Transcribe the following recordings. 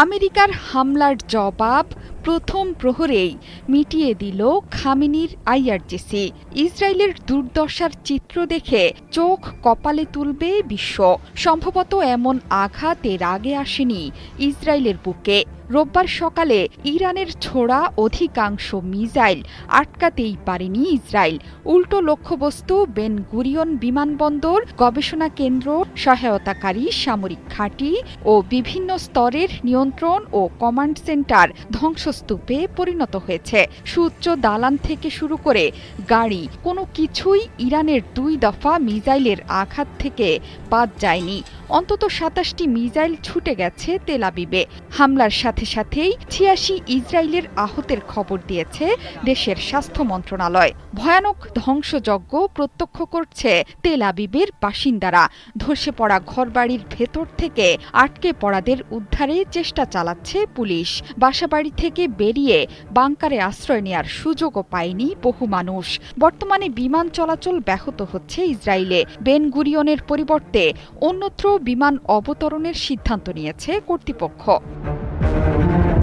আমেরিকার হামলার জবাব প্রথম প্রহরেই মিটিয়ে দিল খামিনির আইআরজিসি। ইসরায়েলের দুর্দশার চিত্র দেখে চোখ কপালে তুলবে বিশ্ব। সম্ভবত এমন আঘাত এর আগে আসেনি ইসরায়েলের বুকে। রোববার সকালে ইরানের ছোড়া অধিকাংশ মিসাইল আটকাতেই পারেনি ইসরায়েল। উল্টো লক্ষ্যবস্তু বেন গুরিয়ন বিমানবন্দর, গবেষণা কেন্দ্র, সহায়তাকারী সামরিক ঘাঁটি ও বিভিন্ন স্তরের নিয়ন্ত্রণ ও কমান্ড সেন্টার ধ্বংসস্তূপে পরিণত হয়েছে। সুউচ্চ দালান থেকে শুরু করে গাড়ি, কোনো কিছুই ইরানের দুই দফা মিসাইলের আঘাত থেকে বাদ যায়নি। অন্তত সাতাশটি মিসাইল ছুটে গেছে তেলাবিবে হামলার সাথে সাথেই ছিয়াশি ইসরায়েলের আহতের খবর দিয়েছে দেশের স্বাস্থ্য মন্ত্রণালয়। ভয়ানক ধ্বংসযজ্ঞ প্রত্যক্ষ করছে তেল আবিবের বাসিন্দারা। ধসে পড়া ঘরবাড়ির ভেতর থেকে আটকে পড়াদের উদ্ধারে চেষ্টা চালাচ্ছে পুলিশ। বাসাবাড়ি থেকে বেরিয়ে বাংকারে আশ্রয় নেয়ার সুযোগও পায়নি বহু মানুষ। বর্তমানে বিমান চলাচল ব্যাহত হচ্ছে ইসরায়েলে। বেন গুরিয়নের পরিবর্তে অন্যত্র বিমান অবতরণের সিদ্ধান্ত নিয়েছে কর্তৃপক্ষ।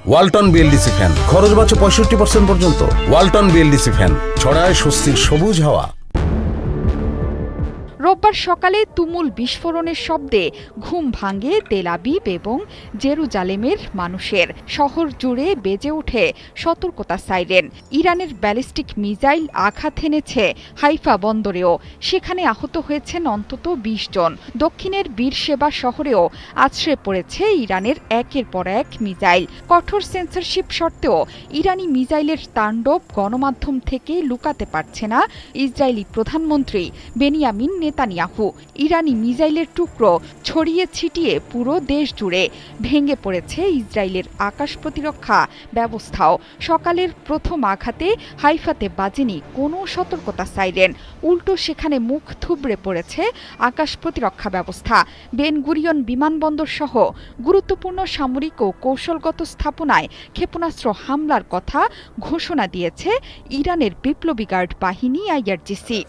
Walton BLDC fan. খরচ বাঁচো পঁয়ষট্টি পার্সেন্ট পর্যন্ত। Walton BLDC fan. ছড়ায় স্বস্তির সবুজ হাওয়া। রোববার সকালে তুমুল বিস্ফোরণের শব্দে ঘুম ভাঙে তেলাবিব এবং জেরুজালেমের মানুষের। শহর জুড়ে বেজে ওঠে সতর্কতা সাইরেন। ইরানের ব্যালিস্টিক মিসাইল আঘাত এনেছে হাইফা বন্দরেও। সেখানে আহত হয়েছেন অন্তত বিশ জন। দক্ষিণের বীরসেবা শহরেও আছড়ে পড়েছে ইরানের একের পর এক মিসাইল। কঠোর সেন্সরশিপ সত্ত্বেও ইরানি মিসাইলের তাণ্ডব গণমাধ্যম থেকে লুকাতে পারছে না ইসরায়েলি প্রধানমন্ত্রী বেনিয়ামিন নেতানিয়াহু। ইরানি মিসাইলের টুকরো ছড়িয়ে ছিটিয়ে পুরো দেশ জুড়ে ভেঙে পড়েছে ইসরায়েলের আকাশ প্রতিরক্ষা ব্যবস্থাও। সকালের প্রথম আঘাতে হাইফাতে বাজেনি কোনো সতর্কতা সাইরেন। উল্টো সেখানে মুখ থুবড়ে পড়েছে আকাশ প্রতিরক্ষা ব্যবস্থা। বেন গুরিয়ন বিমানবন্দর সহ গুরুত্বপূর্ণ সামরিক ও কৌশলগত স্থাপনায় ক্ষেপণাস্ত্র হামলার কথা ঘোষণা দিয়েছে ইরানের বিপ্লবী গার্ড বাহিনী আইআরজিসি।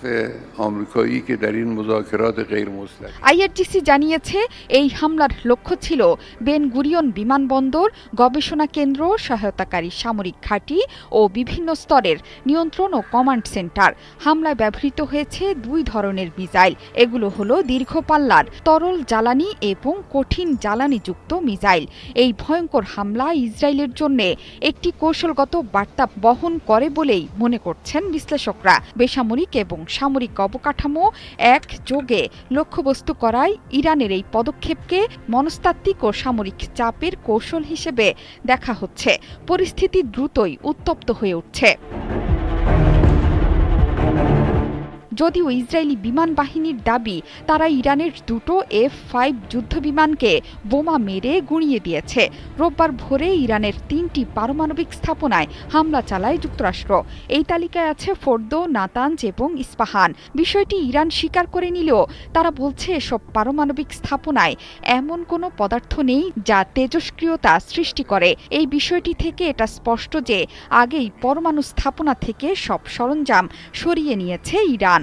আইআরটিসি জানিয়েছে, এই হামলার লক্ষ্য ছিল বেন গুরিয়ন বিমানবন্দর, গবেষণা কেন্দ্র, সহায়তাকারী সামরিক ঘাঁটি ও বিভিন্ন স্তরের নিয়ন্ত্রণ ও কমান্ড সেন্টার। হামলায় ব্যবহৃত হয়েছে দুই ধরনের মিজাইল এগুলো হলো দীর্ঘ পাল্লার, তরল জ্বালানি এবং কঠিন জ্বালানিযুক্ত মিজাইল এই ভয়ঙ্কর হামলা ইসরায়েলের জন্য একটি কৌশলগত বার্তা বহন করে বলেই মনে করছেন বিশ্লেষকরা। বেসামরিক এবং সামরিক অবকাঠামো এক যোগে লক্ষ্যবস্তু করায় ইরানের এই পদক্ষেপকে মনস্তাত্ত্বিক ও সামরিক চাপের কৌশল হিসেবে দেখা হচ্ছে। পরিস্থিতি দ্রুতই উত্তপ্ত হয়ে উঠছে। যদিও ইসরায়েলি বিমান বাহিনীর দাবি, তারা ইরানের দুটো এফ ফাইভ যুদ্ধবিমানকে বোমা মেরে গুঁড়িয়ে দিয়েছে। রোববার ভোরে ইরানের তিনটি পারমাণবিক স্থাপনায় হামলা চালায় যুক্তরাষ্ট্র। এই তালিকায় আছে ফোর্দো, নাতাঞ্জ এবং ইস্পাহান। বিষয়টি ইরান স্বীকার করে নিলেও তারা বলছে এসব পারমাণবিক স্থাপনায় এমন কোনো পদার্থ নেই যা তেজস্ক্রিয়তা সৃষ্টি করে। এই বিষয়টি থেকে এটা স্পষ্ট যে আগেই পরমাণু স্থাপনা থেকে সব সরঞ্জাম সরিয়ে নিয়েছে ইরান।